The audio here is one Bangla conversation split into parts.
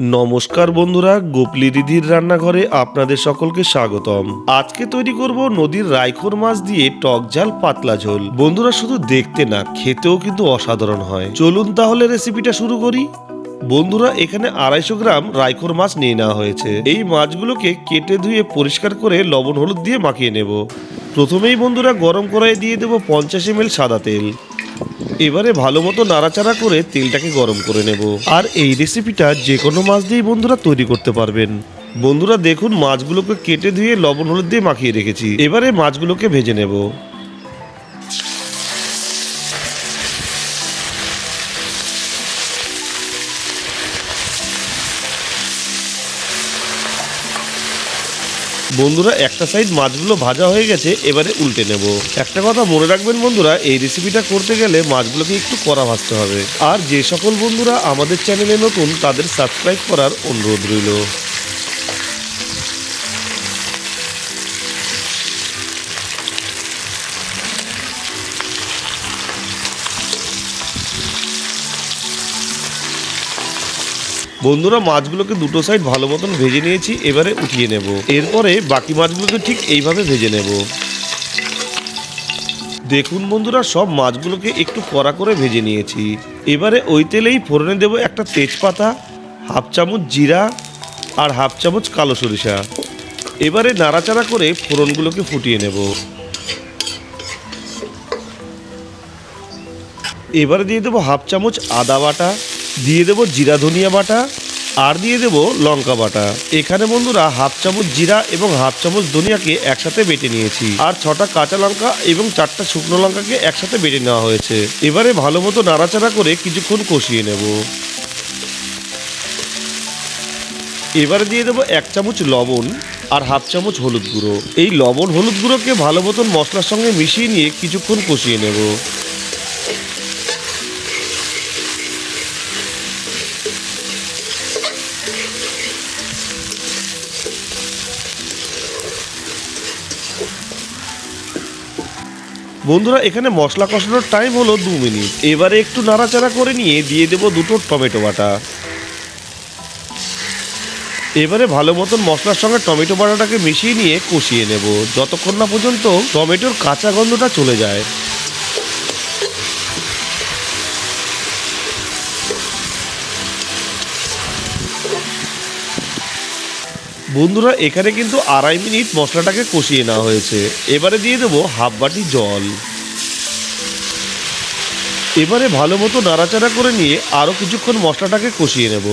নমস্কার বন্ধুরা, গোপলি দিদির রান্নাঘরে আপনাদের সকলকে স্বাগতম। আজকে তৈরি করব নদীর রাইখোর মাছ দিয়ে টক ঝাল পাতলা ঝোল। বন্ধুরা, শুধু দেখতে না, খেতেও কিন্তু অসাধারণ হয়। চলুন তাহলে রেসিপিটা শুরু করি। বন্ধুরা, এখানে আড়াইশো গ্রাম রাইখোর মাছ নিয়ে নেওয়া হয়েছে। এই মাছগুলোকে কেটে ধুয়ে পরিষ্কার করে লবণ হলুদ দিয়ে মাখিয়ে নেব। প্রথমেই বন্ধুরা, গরম কড়াই দিয়ে দেবো পঞ্চাশ এম সাদা তেল। এবারে ভালো মতো নাড়াচাড়া করে তেলটাকে গরম করে নেব। আর এই রেসিপিটা যে কোনো মাছ দিয়েই বন্ধুরা তৈরি করতে পারবেন। বন্ধুরা দেখুন, মাছগুলোকে কেটে ধুয়ে লবণ হলুদ দিয়ে মাখিয়ে রেখেছি। এবারে মাছগুলোকে ভেজে নেব। বন্ধুরা, একটা সাইড মাছগুলো ভাজা হয়ে গেছে, এবারে উল্টে নেব। একটা কথা মনে রাখবেন বন্ধুরা, এই রেসিপিটা করতে গেলে মাছগুলোকে একটু কড়া ভাজতে হবে। আর যে সকল বন্ধুরা আমাদের চ্যানেলে নতুন, তাদের সাবস্ক্রাইব করার অনুরোধ রইল। বন্ধুরা, মাছগুলোকে দুটো সাইড ভালো মতন ভেজে নিয়েছি, এবারে উঠিয়ে নেব। এরপরে বাকি মাছগুলোকে ঠিক এইভাবে ভেজে নেব। দেখুন বন্ধুরা, সব মাছগুলোকে একটু কড়া করে ভেজে নিয়েছি। এবারে ওই তেলেই ফোড়নে দেব একটা তেজপাতা, হাফ চামচ জিরা আর হাফ চামচ কালো সরিষা। এবারে নাড়াচাড়া করে ফোড়নগুলোকে ফুটিয়ে নেব। এবারে দিয়ে দেবো হাফ চামচ আদা বাটা দিয়ে দেবো জিরা ধনিয়া বাটা আর দিয়ে দেবো লঙ্কা বাটা। এখানে বন্ধুরা হাফ চামচ জিরা এবং হাফ চামচ ধনিয়াকে একসাথে বেটে নিয়েছি। আর ছটা কাঁচা লঙ্কা এবং চারটা শুকনো লঙ্কাকে একসাথে বেটে নেওয়া হয়েছে। এবারে ভালো মতো নাড়াচাড়া করে কিছুক্ষণ কষিয়ে নেব। এবারে দিয়ে দেবো এক চামচ লবণ আর হাফ চামচ হলুদ গুঁড়ো। এই লবণ হলুদ গুঁড়োকে ভালো মতন মশলার সঙ্গে মিশিয়ে নিয়ে কিছুক্ষণ কষিয়ে নেব। বন্ধুরা, এখানে মশলা কষানোর টাইম হলো দু মিনিট। এবারে একটু নাড়াচাড়া করে নিয়ে দিয়ে দেবো দুটো টমেটো বাটা। এবারে ভালো মতন মশলার সঙ্গে টমেটো বাটাটাকে মিশিয়ে নিয়ে কষিয়ে নেব। যতক্ষণ না পর্যন্ত টমেটোর কাঁচা গন্ধটা চলে যায়। বন্ধুরা, এখানে কিন্তু আড়াই মিনিট মশলাটাকে কষিয়ে নেওয়া হয়েছে। এবারে দিয়ে দেবো হাফ বাটি জল। এবারে ভালো মতো নাড়াচাড়া করে নিয়ে আরও কিছুক্ষণ মশলাটাকে কষিয়ে নেব।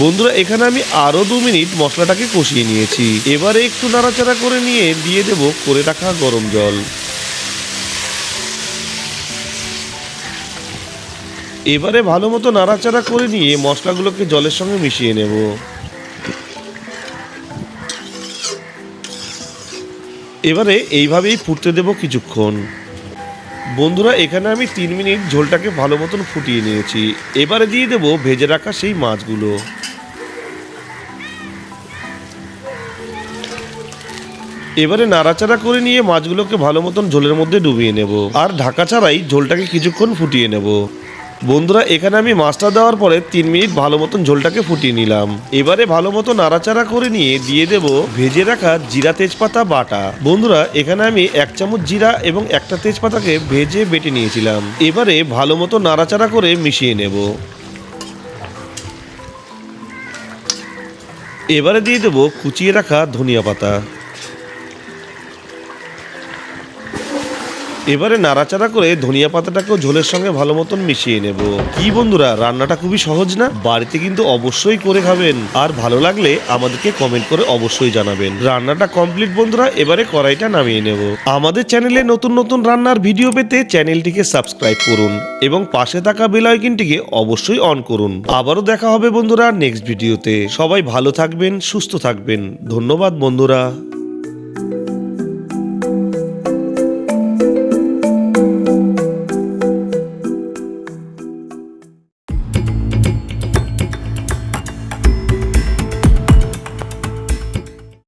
বন্ধুরা, এখানে আমি আরও দু মিনিট মশলাটাকে কষিয়ে নিয়েছি। এবারে একটু নাড়াচাড়া করে নিয়ে দিয়ে দেব করে রাখা গরম জল। এবারে ভালো মতো নাড়াচাড়া করে নিয়ে মশলাগুলোকে জলের সঙ্গে মিশিয়ে নেব। এবারে এইভাবেই ফুটতে দেব কিছুক্ষণ। বন্ধুরা, এখানে আমি তিন মিনিট ঝোলটাকে ভালো মতন ফুটিয়ে নিয়েছি। এবারে দিয়ে দেব ভেজে রাখা সেই মাছগুলো। এবারে নাড়াচাড়া করে নিয়ে মাছগুলোকে ভালো মতন ঝোলের মধ্যে ডুবিয়ে নেব। আর ঢাকা ছাড়াই ঝোলটাকে কিছুক্ষণ ফুটিয়ে নেব। বন্ধুরা, এখানে আমি মাছটা দেওয়ার পরে তিন মিনিট ভালো মতন ঝোলটাকে ফুটিয়ে নিলাম। এবারে ভালো মতো নাড়াচাড়া করে নিয়ে দিয়ে দেব ভেজে রাখা জিরা তেজপাতা বাটা। বন্ধুরা, এখানে আমি এক চামচ জিরা এবং একটা তেজপাতাকে ভেজে বেটে নিয়েছিলাম। এবারে ভালো মতো নাড়াচাড়া করে মিশিয়ে নেব। এবারে দিয়ে দেবো কুচিয়ে রাখা ধনিয়া পাতা। এবারে নাড়াচাড়া করে ধনিয়া পাতাটাকেও ঝোলের সঙ্গে ভালো মতন মিশিয়ে নেব। কি বন্ধুরা, রান্নাটা খুবই সহজ না? বাড়িতে কিন্তু অবশ্যই করে খাবেন। আর ভালো লাগলে আমাদেরকে কমেন্ট করে অবশ্যই জানাবেন। রান্নাটা কমপ্লিট বন্ধুরা, এবারে কড়াইটা নামিয়ে নেব। আমাদের চ্যানেলে নতুন নতুন রান্নার ভিডিও পেতে চ্যানেলটিকে সাবস্ক্রাইব করুন এবং পাশে থাকা বেল আইকনটিকে অবশ্যই অন করুন। আবারও দেখা হবে বন্ধুরা নেক্সট ভিডিওতে সবাই ভালো থাকবেন, সুস্থ থাকবেন। ধন্যবাদ বন্ধুরা।